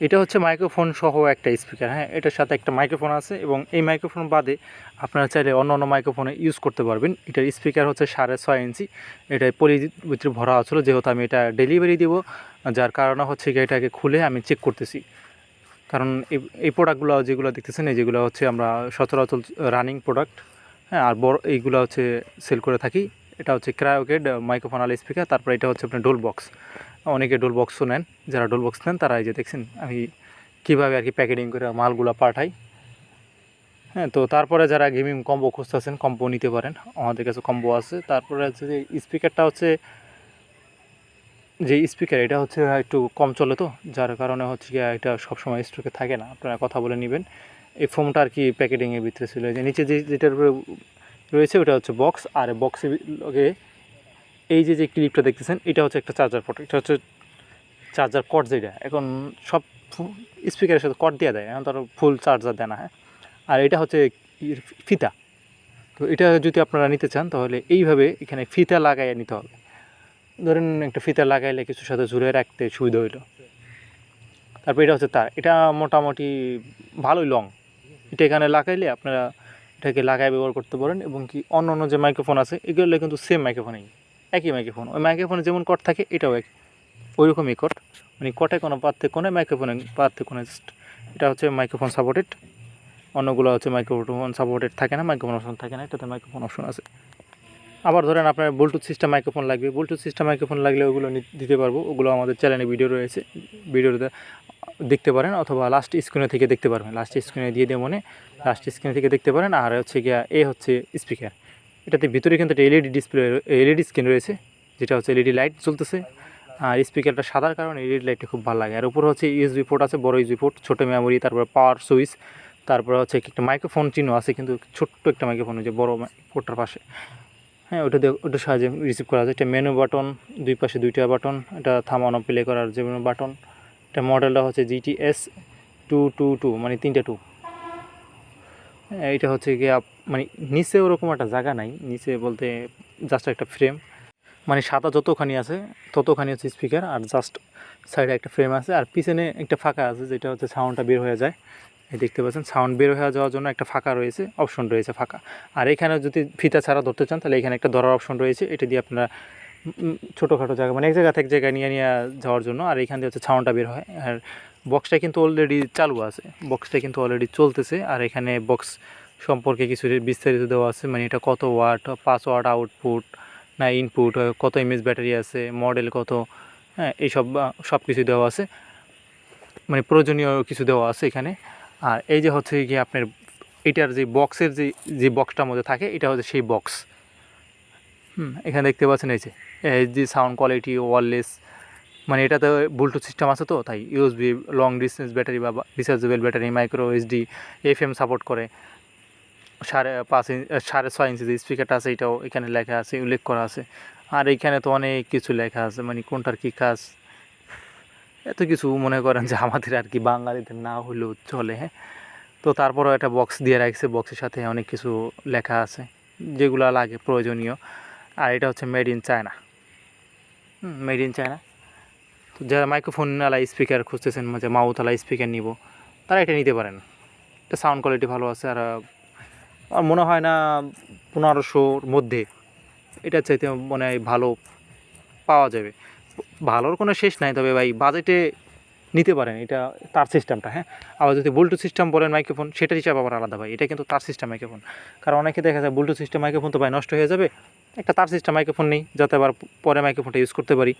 এটা হচ্ছে মাইক্রোফোন সহ একটা স্পিকার হ্যাঁ? এটার সাথে একটা মাইক্রোফোন আছে এবং এই মাইক্রোফোন বাদে আপনারা চাইলে অন্য অন্য মাইক্রোফোনে ইউজ করতে পারবেন। এটার স্পিকার হচ্ছে সাড়ে ছয় ইঞ্চি। এটা পলি ভিতরে ভরা ছিল যেহেতু আমি এটা ডেলিভারি দিব, যার কারণে হচ্ছে কি এটাকে খুলে আমি চেক করতেছি। কারণ এই প্রোডাক্টগুলো যেগুলো দেখতেছেন, এই যেগুলো হচ্ছে আমরা সচরাচর রানিং প্রোডাক্ট হ্যাঁ? আর বড়, এইগুলো হচ্ছে সেল করে থাকি। এটা হচ্ছে ক্রায়োকেড মাইক্রোফোন আল স্পিকার তারপর এটা হচ্ছে আপনার ডোল বক্স অনেকে ডোল বক্সও নেন। যারা ডোল বক্স নেন, তারা এই যে দেখছেন, আমি কীভাবে আর কি প্যাকেটিং করে মালগুলো পাঠাই। হ্যাঁ তো তারপরে যারা গেমিং কম্বো খুঁজতেছেন কম্বো নিতে পারেন। আমাদের কাছে কম্বো আছে। তারপরে হচ্ছে যে স্পিকারটা হচ্ছে, যে স্পিকার এটা হচ্ছে একটু কম চলে তো। যার কারণে হচ্ছে গিয়ে এটা সবসময় স্টকে থাকে না। আপনারা কথা বলে নেবেন। এই ফোমটা আর কি প্যাকেটিংয়ের ভিতরে ছিল। যে নিচে যে যেটার রয়েছে, ওটা হচ্ছে বক্স আর বক্সের লগে এই যে যে ক্লিপটা দেখতেছেন, এটা হচ্ছে একটা চার্জার পট এটা হচ্ছে চার্জার কট যেটা, এখন সব স্পিকারের সাথে কট দিয়ে দেয়, এখন তার ফুল চার্জার দেয় না হ্যাঁ? আর এটা হচ্ছে ফিতা, তো এটা যদি আপনারা নিতে চান, তাহলে এইভাবে এখানে ফিতা লাগাইয়ে নিতে হবে। ধরেন একটা ফিতা লাগাইলে কিছুর সাথে ঝুলে রাখতে সুবিধা হইল। তারপর এটা হচ্ছে তার, এটা মোটামুটি ভালোই লং এটা এখানে লাগাইলে আপনারা এটাকে লাগায় ব্যবহার করতে পারেন, এবং কি অন্য অন্য যে মাইক্রোফোন আছে, এগুলো কিন্তু সেম মাইক্রোফোনই একই মাইক্রোফোন ওই মাইক্রোফোনে যেমন কট থাকে, এটাও এক ওই রকমই কট মানে কটে কোনো পার্থক্য নেই মাইক্রোফোনে পার্থক্য নেই জাস্ট এটা হচ্ছে মাইক্রোফোন সাপোর্টেড অন্যগুলো হচ্ছে মাইক্রোফোন সাপোর্টেড থাকে না মাইক্রোফোন অপশন থাকে না, এটাতে মাইক্রোফোন অপশন আছে। আবার ধরেন আপনার ব্লুটুথ সিস্টেম মাইক্রোফোন লাগবে। ব্লুটুথ সিস্টেম মাইক্রোফোন লাগলে ওগুলো দিতে পারব। ওগুলো আমাদের চ্যানেলে ভিডিও রয়েছে। ভিডিওতে দেখতে পারেন অথবা লাস্ট স্ক্রিনে থেকে দেখতে পারবেন। লাস্ট স্ক্রিনে দিয়ে দিয়ে মনে। লাস্ট স্ক্রিনে থেকে দেখতে পারেন। আর হচ্ছে গিয়া এ হচ্ছে স্পিকার এটাতে ভিতরে কিন্তু একটা এলইডি ডিসপ্লে এলইডি স্ক্রিন রয়েছে, যেটা হচ্ছে এলইডি লাইট চলতেছে আর স্পিকারটা সাদার কারণে এলইডি লাইটটা খুব ভালো লাগে। আর উপরে হচ্ছে ইউএসবি পোর্ট আছে, বড় ইউএসবি পোর্ট ছোটো মেমোরি তারপর পাওয়ার সুইচ তারপরে হচ্ছে একটা মাইক্রোফোন চিহ্ন আছে, কিন্তু ছোট্ট একটা মাইক্রোফোন যে বড় পোর্টটার পাশে। হ্যাঁ ওটা দিয়ে, ওটার সাহায্যে রিসিভ করা যায়। একটা মেনু বাটন দুই পাশে দুইটা বাটন এটা থামানো প্লে করার যে বাটন এটা মডেলটা হচ্ছে জিটিএস টু টু টু মানে তিনটে টু এইটা হচ্ছে গিয়ে মানে নিচে ওরকম একটা জায়গা নাই। নিচে বলতে জাস্ট একটা ফ্রেম মানে সাদা যতখানি আছে, ততখানি হচ্ছে স্পিকার আর জাস্ট সাইডে একটা ফ্রেম আছে। আর পিছনে একটা ফাঁকা আছে, যেটা হচ্ছে সাউন্ডটা বের হয়ে যায়। এই দেখতে পাচ্ছেন সাউন্ড বের হয়ে যাওয়ার জন্য একটা ফাঁকা রয়েছে অপশন রয়েছে ফাঁকা। আর এখানে যদি ফিতা ছাড়া ধরতে চান, তাহলে এখানে একটা ধরার অপশন রয়েছে। এটা দিয়ে আপনারা ছোটোখাটো জায়গা মানে এক জায়গা থেকে জায়গায় নিয়ে নিয়ে যাওয়ার জন্য, আর এখান দিয়ে হচ্ছে ছাউনটা বের হয়। আর বক্সটা কিন্তু অলরেডি চালু আছে বক্সটা কিন্তু অলরেডি চলতেছে, আর এখানে বক্স সম্পর্কে কিছু বিস্তারিত দেওয়া আছে মানে এটা কত ওয়াট পাঁচ ওয়াট আউটপুট না ইনপুট কত এমএস ব্যাটারি আছে মডেল কত হ্যাঁ এইসব সব কিছু দেওয়া আছে। মানে প্রয়োজনীয় কিছু দেওয়া আছে এখানে। আর এই যে হচ্ছে গিয়ে আপনার, এটার যে বক্সের যে যে বক্সটার মধ্যে থাকে, এটা হচ্ছে সেই বক্স হুম, এখানে দেখতে পাচ্ছেন এই যে এই যে সাউন্ড কোয়ালিটি ওয়ারলেস মানে এটাতে ব্লুটুথ সিস্টেম আছে তো, তাই ইউএসবি লং ডিস্টেন্স ব্যাটারি বা rechargeable battery micro SD FM support করে। সাড়ে পাঁচ ইঞ্চ সাড়ে ছয় ইঞ্চি যে স্পিকারটা আছে, এটাও এখানে লেখা আছে, উল্লেখ করা আছে। আর এইখানে তো অনেক কিছু লেখা আছে মানে কোনটার কী কাজ? এত কিছু মনে করেন যে আমাদের আর কি বাঙালিদের না হলেও চলে হ্যাঁ? তো তারপরও একটা বক্স দিয়ে রাখছে বক্সের সাথে অনেক কিছু লেখা আছে, যেগুলো লাগে, প্রয়োজনীয়। আর এটা হচ্ছে made in China made in China তো যারা মাইক্রোফোন আলা স্পিকার খুঁজতেছেন যে মাউথ আলা স্পিকার নিব, তারা এটা নিতে পারেন। এটা সাউন্ড কোয়ালিটি ভালো আছে আর, আমার মনে হয় না পনেরোশোর মধ্যে এটা চাইতে মনে হয় ভালো পাওয়া যাবে। ভালোর কোনো শেষ নাই, তবে ভাই বাজেটে নিতে পারেন, এটা তার সিস্টেমটা হ্যাঁ। আবার যদি ব্লুটুথ সিস্টেম বলেন মাইক্রোফোন সেটার হিসাবে আবার আলাদা ভাই, এটা কিন্তু তার সিস্টেম মাইক্রোফোন কারণ অনেকে দেখা যায় ব্লুটুথ সিস্টেম মাইক্রোফোন তো ভাই নষ্ট হয়ে যাবে একটা তার সিস্টেম মাইক্রোফোন নেই যাতে আবার পরে মাইক্রোফোনটা ইউজ করতে পারি।